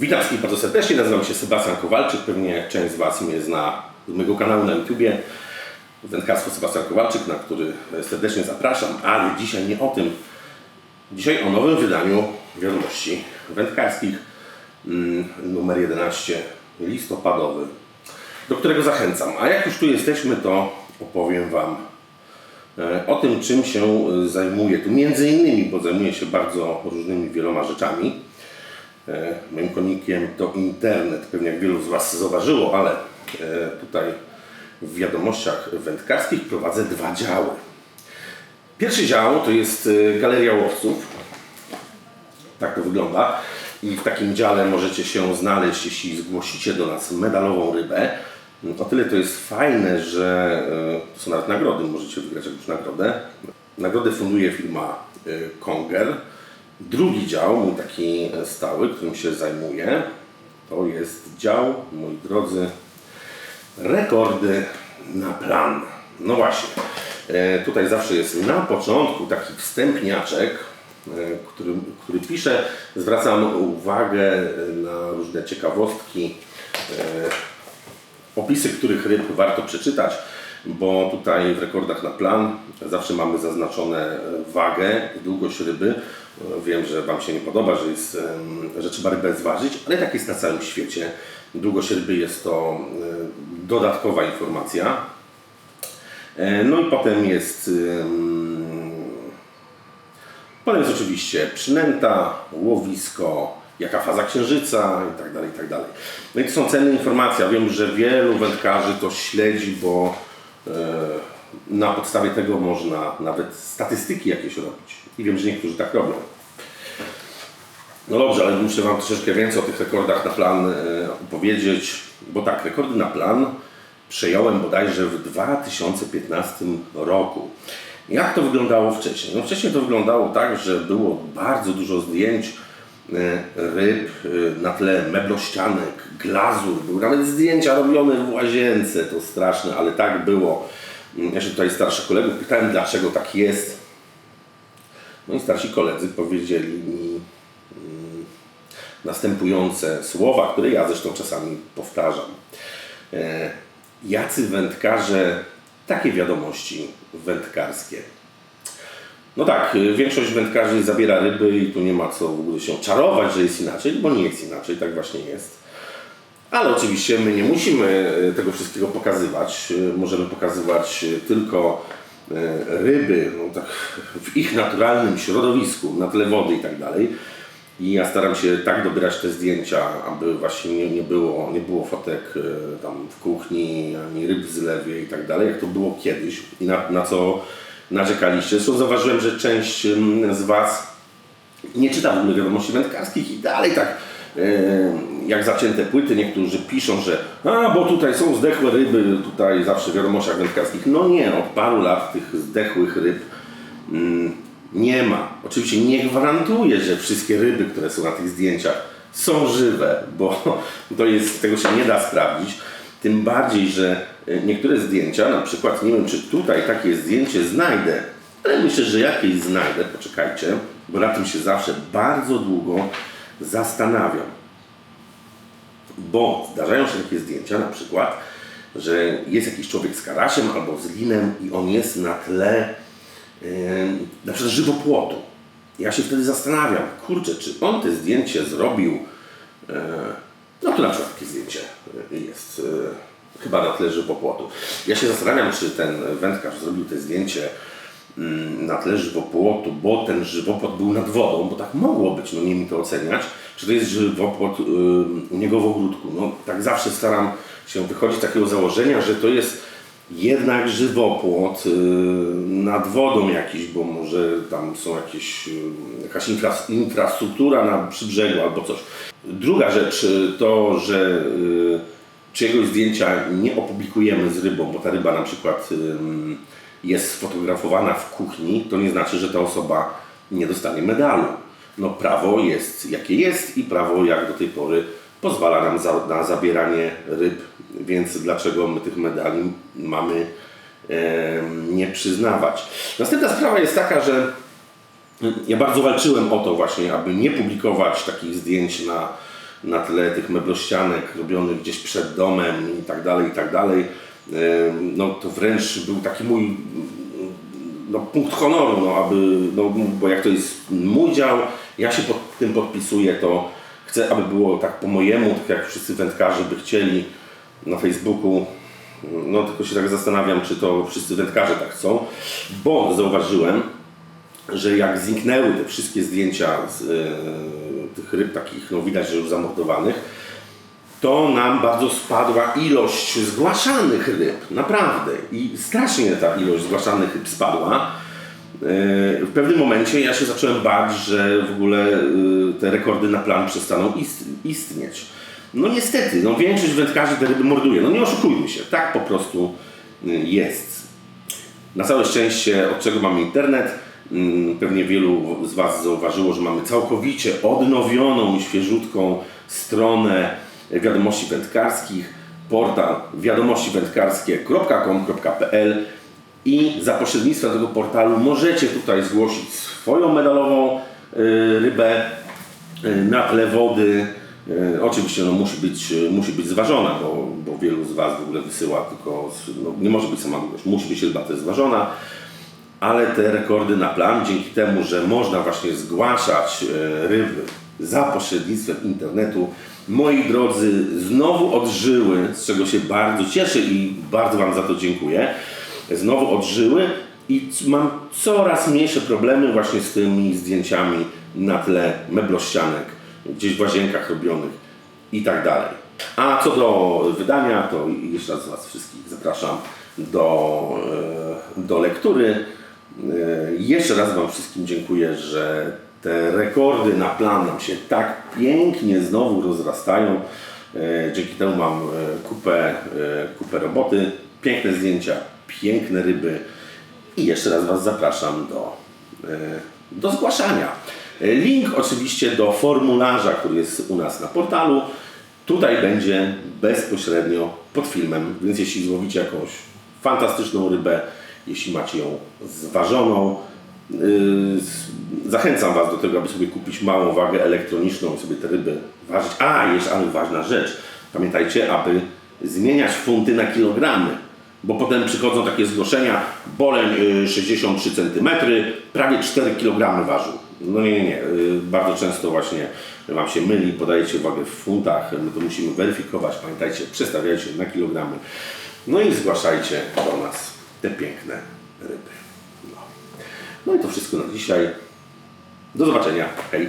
Witam wszystkich bardzo serdecznie, nazywam się Sebastian Kowalczyk, pewnie część z Was mnie zna z mojego kanału na YouTubie Wędkarstwo Sebastian Kowalczyk, na który serdecznie zapraszam, ale dzisiaj nie o tym. Dzisiaj o nowym wydaniu wiadomości wędkarskich mm, numer 11 listopadowy, do którego zachęcam. A jak już tu jesteśmy, to opowiem Wam e, o tym, czym się zajmuję. Tu między innymi, bo zajmuję się bardzo różnymi wieloma rzeczami. E, Moim konikiem to internet, pewnie jak wielu z Was zauważyło, ale e, tutaj w wiadomościach wędkarskich prowadzę dwa działy. Pierwszy dział to jest e, Galeria Łowców. Tak to wygląda. I w takim dziale możecie się znaleźć, jeśli zgłosicie do nas medalową rybę. O tyle to jest fajne, że są nawet nagrody, możecie wygrać jakąś nagrodę. Nagrodę funduje firma Konger. Drugi dział, mój taki stały, którym się zajmuję, to jest dział, moi drodzy, rekordy na plan. No właśnie, e, tutaj zawsze jest na początku taki wstępniaczek, e, który, który pisze, zwracam uwagę na różne ciekawostki, e, opisy których ryb warto przeczytać, bo tutaj w rekordach na plan zawsze mamy zaznaczone wagę i długość ryby. Wiem, że Wam się nie podoba, że, jest, że trzeba rybę zważyć, ale tak jest na całym świecie. Długość ryby jest to dodatkowa informacja. E, No i potem jest em, Potem jest oczywiście przynęta, łowisko, jaka faza księżyca i tak dalej, i tak dalej. No i to są cenne informacje. Ja wiem, że wielu wędkarzy to śledzi, bo e, na podstawie tego można nawet statystyki jakieś robić. I wiem, że niektórzy tak robią. No dobrze, ale muszę Wam troszeczkę więcej o tych rekordach na plan e, opowiedzieć, bo tak, rekordy na plan przejąłem bodajże w 2015 roku. Jak to wyglądało wcześniej? No wcześniej to wyglądało tak, że było bardzo dużo zdjęć e, ryb e, na tle meblościanek, glazur, były nawet zdjęcia robione w łazience, to straszne, ale tak było. Ja się tutaj starszych kolegów pytałem, dlaczego tak jest. No i starsi koledzy powiedzieli mi mm, następujące słowa, które ja zresztą czasami powtarzam. E, Jacy wędkarze takie wiadomości wędkarskie? No tak, y, większość wędkarzy zabiera ryby i tu nie ma co w ogóle się czarować, że jest inaczej, bo nie jest inaczej, tak właśnie jest. Ale oczywiście my nie musimy y, tego wszystkiego pokazywać. Y, Możemy pokazywać y, tylko ryby no tak, w ich naturalnym środowisku, na tle wody i tak dalej. I ja staram się tak dobierać te zdjęcia, aby właśnie nie, nie, było, nie było fotek tam w kuchni, ani ryb w zlewie i tak dalej, jak to było kiedyś i na, na co narzekaliście. Zresztą zauważyłem, że część ym, z Was nie czyta w ogóle wiadomości wędkarskich i dalej tak jak zacięte płyty, niektórzy piszą, że a, bo tutaj są zdechłe ryby, tutaj zawsze w wiadomościach wędkarskich. No nie, od paru lat tych zdechłych ryb mm, nie ma. Oczywiście nie gwarantuję, że wszystkie ryby, które są na tych zdjęciach są żywe, bo to jest, tego się nie da sprawdzić. Tym bardziej, że y, niektóre zdjęcia, na przykład nie wiem, czy tutaj takie zdjęcie znajdę, ale myślę, że jakieś znajdę, poczekajcie, bo na tym się zawsze bardzo długo zastanawiam. Bo zdarzają się takie zdjęcia, na przykład, że jest jakiś człowiek z karasiem albo z linem i on jest na tle yy, na przykład żywopłotu. Ja się wtedy zastanawiam, kurczę, czy on to zdjęcie zrobił, yy, no to na przykład takie zdjęcie yy, jest yy, chyba na tle żywopłotu. Ja się zastanawiam, czy ten wędkarz zrobił to zdjęcie mm, na tle żywopłotu, bo ten żywopłot był nad wodą, bo tak mogło być, no nie mi to oceniać, czy to jest żywopłot yy, u niego w ogródku. No tak zawsze staram się wychodzić z takiego założenia, że to jest jednak żywopłot yy, nad wodą jakiś, bo może tam są jakieś, yy, jakaś infras, infrastruktura na przybrzegu albo coś. Druga rzecz yy, to, że yy, czyjegoś zdjęcia nie opublikujemy z rybą, bo ta ryba na przykład jest sfotografowana w kuchni, to nie znaczy, że ta osoba nie dostanie medalu. No prawo jest jakie jest i prawo jak do tej pory pozwala nam za, na zabieranie ryb, więc dlaczego my tych medali mamy em, nie przyznawać? Następna sprawa jest taka, że ja bardzo walczyłem o to właśnie, aby nie publikować takich zdjęć na na tle tych meblościanek robionych gdzieś przed domem i tak dalej, i tak dalej. E, No to wręcz był taki mój no, punkt honoru, no, aby, no, bo jak to jest mój dział, ja się pod tym podpisuję, to chcę, aby było tak po mojemu, tak jak wszyscy wędkarze by chcieli na Facebooku. No tylko się tak zastanawiam, czy to wszyscy wędkarze tak chcą, bo zauważyłem, że jak zniknęły te wszystkie zdjęcia z e, tych ryb takich, no widać, że już zamordowanych, to nam bardzo spadła ilość zgłaszanych ryb, naprawdę. I strasznie ta ilość zgłaszanych ryb spadła. Yy, W pewnym momencie ja się zacząłem bać, że w ogóle yy, te rekordy na plan przestaną ist- istnieć. No niestety, no większość wędkarzy te ryby morduje. No nie oszukujmy się, tak po prostu yy, jest. Na całe szczęście, od czego mamy internet, pewnie wielu z Was zauważyło, że mamy całkowicie odnowioną, świeżutką stronę wiadomości wędkarskich, portal wiadomościwędkarskie.com.pl i za pośrednictwem tego portalu możecie tutaj zgłosić swoją medalową y, rybę y, na tle wody. Y, Oczywiście no, musi, być, musi być zważona, bo, bo wielu z Was w ogóle wysyła tylko, no, nie może być sama długość, musi być ryba też zważona ale te rekordy na plan, dzięki temu, że można właśnie zgłaszać ryby za pośrednictwem internetu, moi drodzy, znowu odżyły, z czego się bardzo cieszę i bardzo Wam za to dziękuję. Znowu odżyły i mam coraz mniejsze problemy właśnie z tymi zdjęciami na tle meblościanek, gdzieś w łazienkach robionych i tak dalej. A co do wydania, to jeszcze raz Was wszystkich zapraszam do, e, do lektury. E, Jeszcze raz Wam wszystkim dziękuję, że te rekordy na plan nam się tak pięknie znowu rozrastają. E, Dzięki temu mam kupę, kupę roboty, piękne zdjęcia, piękne ryby i jeszcze raz Was zapraszam do, e, do zgłaszania. Link oczywiście do formularza, który jest u nas na portalu, tutaj będzie bezpośrednio pod filmem, więc jeśli złowicie jakąś fantastyczną rybę, jeśli macie ją zważoną, z- zachęcam Was do tego, aby sobie kupić małą wagę elektroniczną i sobie te ryby ważyć. A, jeszcze ale ważna rzecz. Pamiętajcie, aby zmieniać funty na kilogramy, bo potem przychodzą takie zgłoszenia, boleń yy, 63 cm, prawie 4 kg ważył. No nie, nie, nie. Yy, Bardzo często właśnie Wam się myli, podajecie wagę w funtach, my to musimy weryfikować. Pamiętajcie, przestawiajcie na kilogramy. No i zgłaszajcie do nas te piękne ryby. No, no i to wszystko na dzisiaj. Do zobaczenia. Hej.